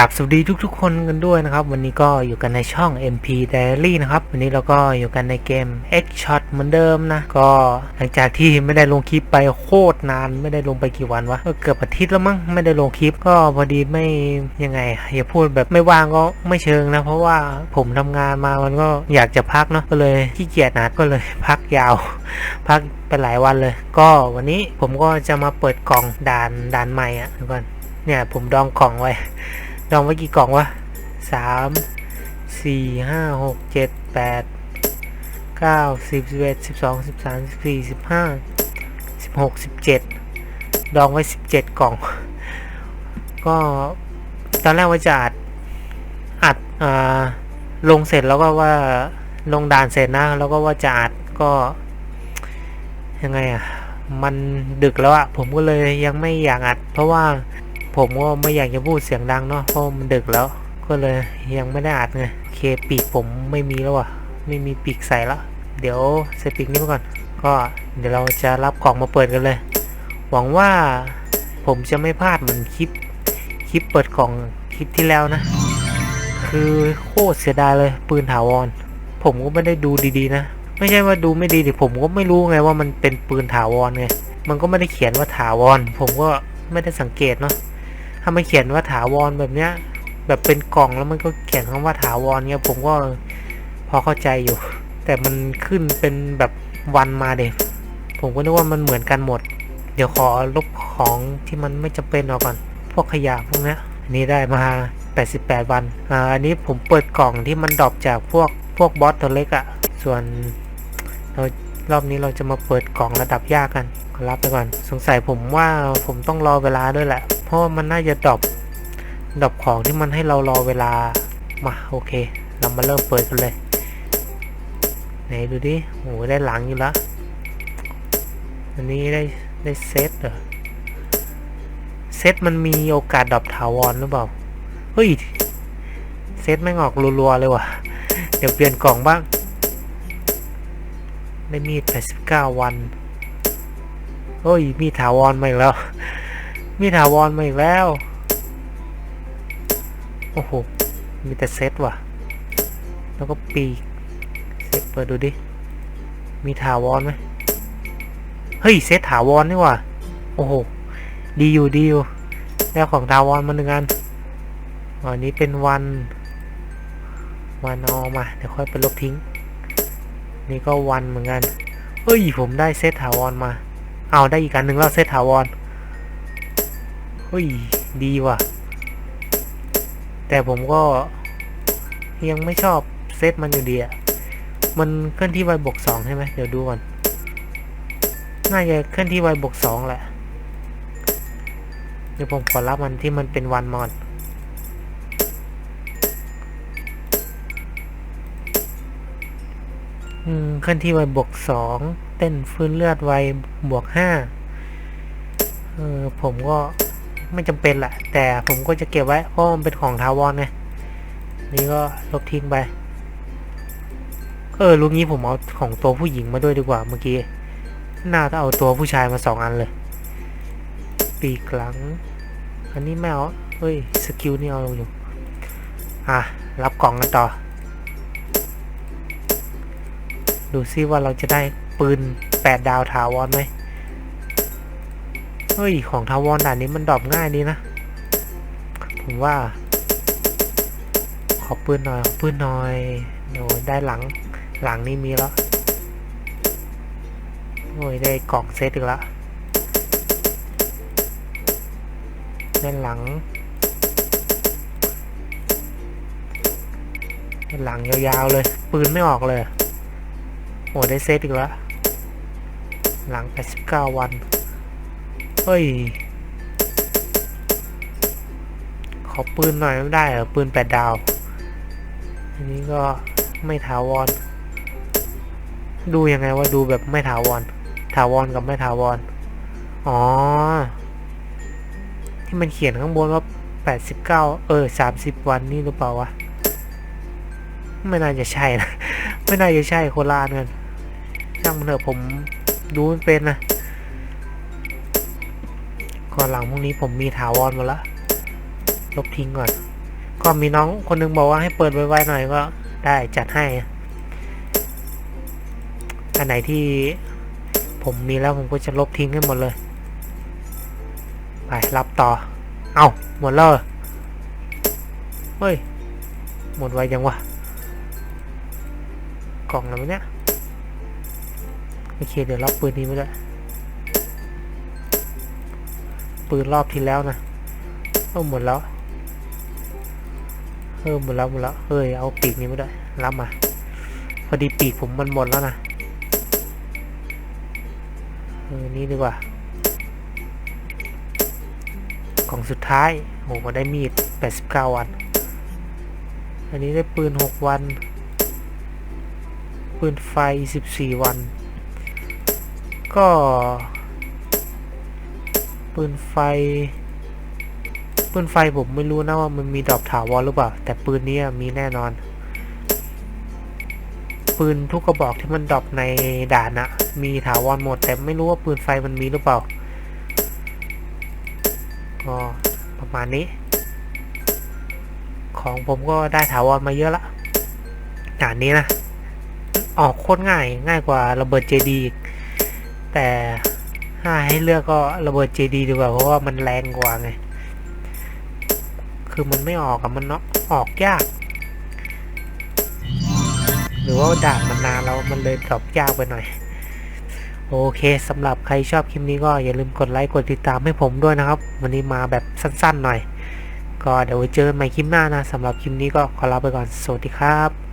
กับสวัสดีทุกๆ คนกันด้วยนะครับ วันนี้ก็อยู่กันในช่อง MP Diary นะครับ วันนี้เราก็อยู่กันในเกม X Shot เหมือนเดิมนะ ก็หลังจากที่ไม่ได้ลงคลิปไปโคตรนาน ไม่ได้ลงไปกี่วันวะก็เกือบอาทิตย์แล้วมั้งไม่ได้ลงคลิปก็พอดีไม่ยังไง อย่าพูดแบบไม่ว่างก็ไม่เชิงนะ เพราะว่าผมทำงานมามันก็อยากจะพักเนาะก็เลยขี้เกียจนะก็เลยพักยาว พักไปหลายวันเลย ก็วันนี้ผมก็จะมาเปิดกล่องด่านด่านใหม่อะทุกคนเนี่ยผมดองกล่องไว้ ดองไว้กี่กล่องวะสามสี่ห้าหกเจ็ดแปดเก้าสิบสิบเอ็ดสิบสองสิบสามสิบสี่สิบห้าสิบหกสิบเจ็ดดองไว้สิบเจ็ดกล่อง ก็ตอนแรกว่าจะอัดอัดอ่าลงเสร็จแล้วก็ว่าลงด่านเสร็จนะ แล้วก็ว่าจะอัดก็ยังไงอะ มันดึกแล้วอะ ผมก็เลยยังไม่อยากอัด เพราะว่า ผมก็ไม่อยากจะพูดเสียงดังเนาะเพราะมันดึกแล้ว ก็เลยยังไม่ได้อัดไงเคปีกผมไม่มีแล้วอะไม่มีปีกใส่แล้ว เดี๋ยวใส่ปีกนี้มาก่อน ก็เดี๋ยวเราจะรับกล่องมาเปิดกันเลย หวังว่าผมจะไม่พลาดเหมือนคลิปคลิปเปิดกล่องคลิปที่แล้วนะ คือโคตรเสียดายเลยปืนถาวร ผมก็ไม่ได้ดูดีๆนะ ไม่ใช่ว่าดูไม่ดีดิผมก็ไม่รู้ไงว่ามันเป็นปืนถาวรไงมันก็ไม่ได้เขียนว่าถาวร ผมก็ไม่ได้สังเกตเนาะ ถ้ามันเขียนว่าถาวรแบบเนี้ย แบบเป็นกล่องแล้วมันก็เขียนคำว่าถาวรเนี่ยผมก็พอเข้าใจอยู่ แต่มันขึ้นเป็นแบบวันมาเด็ผมก็นึกว่ามันเหมือนกันหมด เดี๋ยวขอลบของที่มันไม่จำเป็นออกก่อน พวกขยะพวกนี้อันนี้ได้มา 88 วันอ่าอันนี้ผมเปิดกล่องที่มันดรอปจากพวกพวกบอสตัวเล็กอะส่วนเรารอบนี้เราจะมาเปิดกล่องระดับยากกันรับไปก่อน สงสัยผมว่าผมต้องรอเวลาด้วยแหละ เพราะมันน่าจะดรอปดรอปของที่มันให้เรารอเวลามาโอเค เรามาเริ่มเปิดกันเลย ไหนดูดิโหได้หลังอยู่แล้วอันนี้ได้ได้เซตเหรอเซตมันมีโอกาสดรอปถาวรหรือเปล่าเฮ้ยเซตไม่งออกรัวๆเลยว่ะ เดี๋ยวเปลี่ยนกล่องบ้าง ได้มีด89วันเฮ้ย มีถาวรมาอีกแล้ว มีถาวรมาอีกแล้ว โอ้โห มีแต่เซตว่ะ แล้วก็ปีกเซตเปิดดูดิ มีถาวรไหมเฮ้ย เซตถาวรนี่ว่ะ โอ้โห ดีอยู่ดีอยู่แล้วของถาวรมาหนึ่งอันอันนี้เป็นวัน วันเอมา เดี๋ยวค่อยไปลบทิ้ง นี่ก็วันเหมือนกันเฮ้ย ผมได้เซตถาวรมา เอาได้อีกอันหนึ่งแล้วเซตถาวร เฮ้ย ดีว่ะ แต่ผมก็ยังไม่ชอบเซตมันอยู่ดีอะมันเคลื่อนที่ไวบวกสองใช่ไหมเดี๋ยวดูก่อน น่าจะเคลื่อนที่ไวบวกสองแหละ เดี๋ยวผมขอรับมันที่มันเป็นวันมอนอืมเคลื่อนที่ไวบวกสองเต้นฟื้นเลือดไวบวกห้าเออผมก็ ไม่จำเป็นแหละ แต่ผมก็จะเก็บไว้เพราะมันเป็นของทาวอนไงนี่ก็ลบทิ้งไปเออลูกนี้ผมเอาของตัวผู้หญิงมาด้วยดีกว่าเมื่อกี้น่าจะเอาตัวผู้ชายมาสองอันเลย ปีกหลัง อันนี้ไม่เอาเฮ้ยสกิลนี่เอาอยู่อะรับกล่องกันต่อ ดูซิว่าเราจะได้ปืนแปดดาวถาวรไหม เฮ้ย ของถาวรด่านนี้มันดรอปง่ายดีนะ ผมว่า ขอปืนหน่อย ขอปืนหน่อยโอ้ยได้หลัง หลังนี่มีแล้ว โอ้ย ได้กล่องเซตอีกแล้วด้านหลังด้านหลังยาวๆเลย ปืนไม่ออกเลย โอ้ได้เซตอีกแล้ว หลัง 89 วัน เฮ้ย ขอปืนหน่อยไม่ได้เหรอ ปืน8ดดาว อันนี้ก็ไม่ถาวร ดูยังไงว่าดูแบบไม่ถาวร ถาวรกับไม่ถาวร อ๋อ ที่มันเขียนข้างบนว่า89เก้าเออ30วันนี่หรือเปล่าวะ ไม่น่าจะใช่นะ ไม่น่าจะใช่โคราชกันช่างมันเถอะผมดูไม่เป็นนะ ก่อนหลังพวกนี้ผมมีถาวรหมาละลบทิ้งก่อน ก็มีน้องคนหนึงบอกว่าให้เปิดไวๆหน่อยก็ได้จัดให้ อันไหนที่ผมมีแล้วผมก็จะลบทิ้งให้หมดเลย ไปรับต่อ เอาหมดแล้วเฮ้ย หมดไวยังวะ กล่องแล้วเนี่ย โอเค เดี๋ยวรับปืนนี้ไปด้วย ปืนรอบที่แล้วนะเออหมดแล้วเออหมดแล้วหมดแล้วเฮ้ยเอาปีกนี้ไม่ได้รับมาพอดีปีกผมมันหมดแล้วนะเออนี่ดีกว่ากล่องสุดท้ายโหมาได้มีด 89 วัน อันนี้ได้ปืน 6 วัน ปืนไฟ 14 วัน ก็ ปืนไฟ ปืนไฟผมไม่รู้นะว่ามันมีดอกถาวรหรือเปล่า แต่ปืนนี้มีแน่นอน ปืนทุกกระบอกที่มันดรอปในด่านะมีถาวรหมด แต่ไม่รู้ว่าปืนไฟมันมีหรือเปล่า ก็ประมาณนี้ ของผมก็ได้ถาวรมาเยอะละด่านนี้นะ ออกโคตรง่ายง่ายกว่าระเบิดเจดีแต่ ถ้าให้เลือกก็ระเบิดเจดีดีกว่าเพราะว่ามันแรงกว่าไง คือมันไม่ออกอะมันเนาะออกยาก หรือว่าด่านมันนานแล้วมันเลยดรอปยากไปหน่อย โอเคสำหรับใครชอบคลิปนี้ก็อย่าลืมกดไลค์กดติดตามให้ผมด้วยนะครับ วันนี้มาแบบสั้นๆหน่อย ก็เดี๋ยวไว้เจอกันใหม่คลิปหน้านะสำหรับคลิปนี้ก็ขอลาไปก่อนสวัสดีครับ